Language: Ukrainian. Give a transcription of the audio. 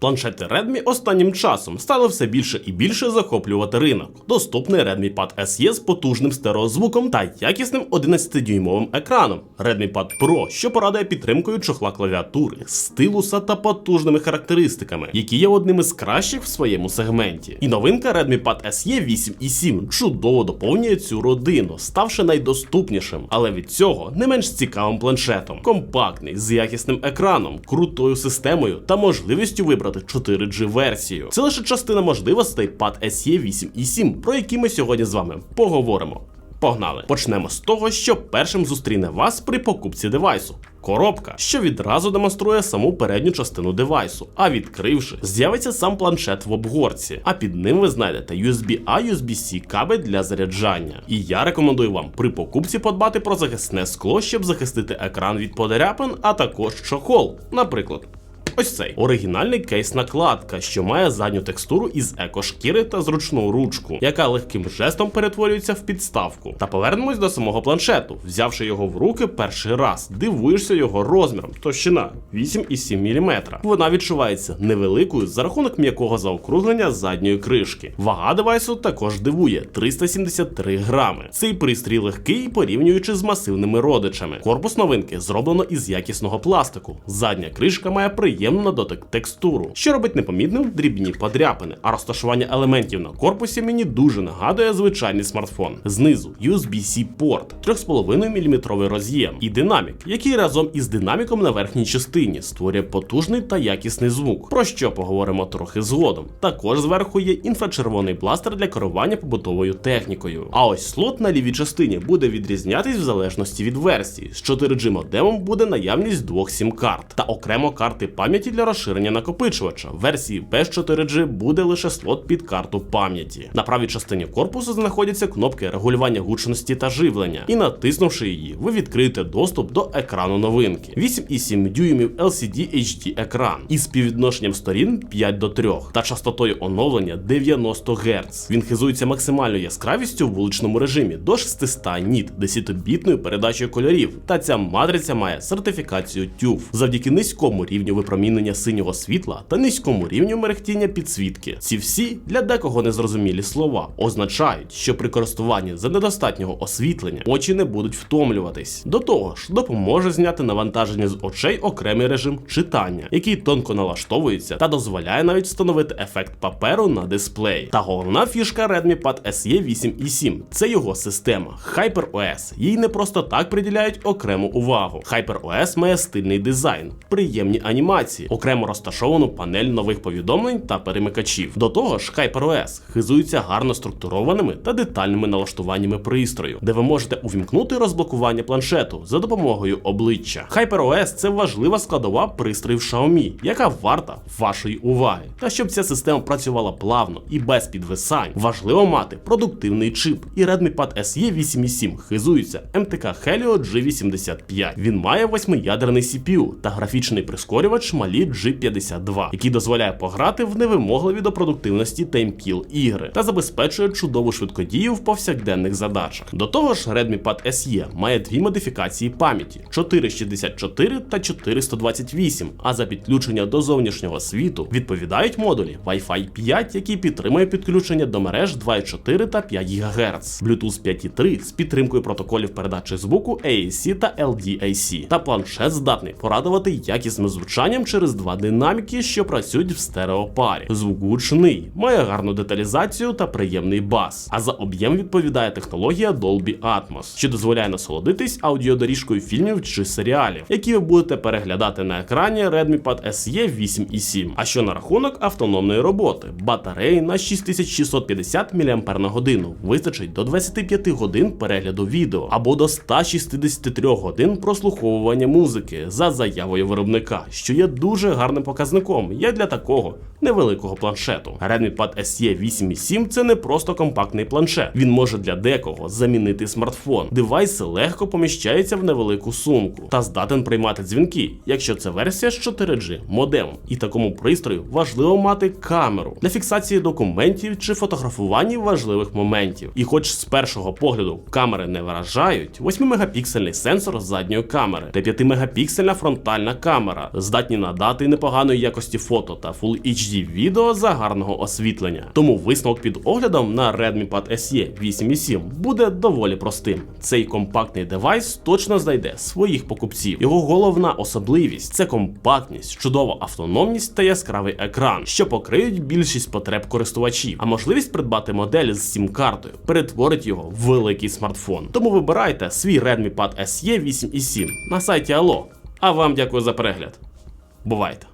Планшети Redmi останнім часом стали все більше і більше захоплювати ринок. Доступний Redmi Pad SE з потужним стереозвуком та якісним 11-дюймовим екраном. Redmi Pad Pro, що порадує підтримкою чохла клавіатури, стилуса та потужними характеристиками, які є одним із кращих в своєму сегменті. І новинка Redmi Pad SE 8 і 7 чудово доповнює цю родину, ставши найдоступнішим, але від цього не менш цікавим планшетом. Компактний з якісним екраном, крутою системою та можливістю вибрати 4G версію. Це лише частина можливостей Pad SE 8 і 7, про які ми сьогодні з вами поговоримо. Погнали! Почнемо з того, що першим зустріне вас при покупці девайсу. Коробка, що відразу демонструє саму передню частину девайсу, а відкривши, з'явиться сам планшет в обгорці, а під ним ви знайдете USB-A, USB-C кабель для заряджання. І я рекомендую вам при покупці подбати про захисне скло, щоб захистити екран від подряпин, а також чохол, наприклад. Ось цей оригінальний кейс-накладка, що має задню текстуру із екошкіри та зручну ручку, яка легким жестом перетворюється в підставку. Та повернемось до самого планшету. Взявши його в руки перший раз, дивуєшся його розміром, товщина 8,7 мм. Вона відчувається невеликою за рахунок м'якого заокруглення задньої кришки. Вага девайсу також дивує 373 грами. Цей пристрій легкий, порівнюючи з масивними родичами. Корпус новинки зроблено із якісного пластику. Задня кришка має приємну на дотик текстуру, що робить непомітним дрібні подряпини. А розташування елементів на корпусі мені дуже нагадує звичайний смартфон. Знизу USB-C порт, 3,5 мм роз'єм і динамік, який разом із динаміком на верхній частині створює потужний та якісний звук, про що поговоримо трохи згодом. Також зверху є інфрачервоний бластер для керування побутовою технікою. А ось слот на лівій частині буде відрізнятись в залежності від версії. З 4G модемом буде наявність двох сім-карт та окремо карти пам'яті для розширення накопичувача. В версії без 4G буде лише слот під карту пам'яті. На правій частині корпусу знаходяться кнопки регулювання гучності та живлення, і натиснувши її, ви відкриєте доступ до екрану новинки. 8,7 дюймів LCD HD екран із співвідношенням сторін 5 до 3 та частотою оновлення 90 Гц. Він хизується максимальною яскравістю в вуличному режимі до 600 ніт 10-бітною передачею кольорів. Та ця матриця має сертифікацію TÜV. завдяки низькому рівню випромінення синього світла та низькому рівню мерехтіння підсвітки. Ці всі для декого незрозумілі слова означають, що при користуванні за недостатнього освітлення очі не будуть втомлюватись. До того ж, допоможе зняти навантаження з очей окремий режим читання, який тонко налаштовується та дозволяє навіть встановити ефект паперу на дисплей. Та головна фішка Redmi Pad SE 8 і 7 це його система HyperOS. Їй не просто так приділяють окрему увагу. HyperOS має стильний дизайн, приємні анімації, окремо розташовану панель нових повідомлень та перемикачів. До того ж, HyperOS хизується гарно структурованими та детальними налаштуваннями пристрою, де ви можете увімкнути розблокування планшету за допомогою обличчя. HyperOS це важлива складова пристроїв Xiaomi, яка варта вашої уваги. Та щоб ця система працювала плавно і без підвисань, важливо мати продуктивний чип. І Redmi Pad SE 8.7 хизується MTK Helio G85. Він має восьмиядерний CPU та графічний прискорювач Mali G52, який дозволяє пограти в невимогливі до продуктивності таймкіл ігри та забезпечує чудову швидкодію в повсякденних задачах. До того ж, Redmi Pad SE має дві модифікації пам'яті: 464 та 428, а за підключення до зовнішнього світу відповідають модулі Wi-Fi 5, який підтримує підключення до мереж 2,4 та 5 ГГц, Bluetooth 5.3 з підтримкою протоколів передачі звуку AAC та LDAC. Та планшет здатний порадувати якісним звучанням через два динаміки, що працюють в стереопарі. Звук гучний, має гарну деталізацію та приємний бас. А за об'єм відповідає технологія Dolby Atmos, що дозволяє насолодитись аудіодоріжкою фільмів чи серіалів, які ви будете переглядати на екрані Redmi Pad SE 8 і 7. А що на рахунок автономної роботи? Батареї на 6650 мАч вистачить до 25 годин перегляду відео або до 163 годин прослуховування музики за заявою виробника, що є дуже гарним показником як для такого невеликого планшету. Redmi Pad SE 8 і 7 це не просто компактний планшет. Він може для декого замінити смартфон. Девайс легко поміщається в невелику сумку та здатен приймати дзвінки, якщо це версія з 4G модемом. І такому пристрою важливо мати камеру для фіксації документів чи фотографування важливих моментів. І хоч з першого погляду камери не вражають, 8-мегапіксельний сенсор задньої камери та 5-мегапіксельна фронтальна камера здатні на надати непоганої якості фото та Full HD відео за гарного освітлення. Тому висновок під оглядом на Redmi Pad SE 8.7 буде доволі простим. Цей компактний девайс точно знайде своїх покупців. Його головна особливість це компактність, чудова автономність та яскравий екран, що покриють більшість потреб користувачів. А можливість придбати модель з сім-картою перетворить його в великий смартфон. Тому вибирайте свій Redmi Pad SE 8.7 на сайті Allo. А вам дякую за перегляд. Бувайте!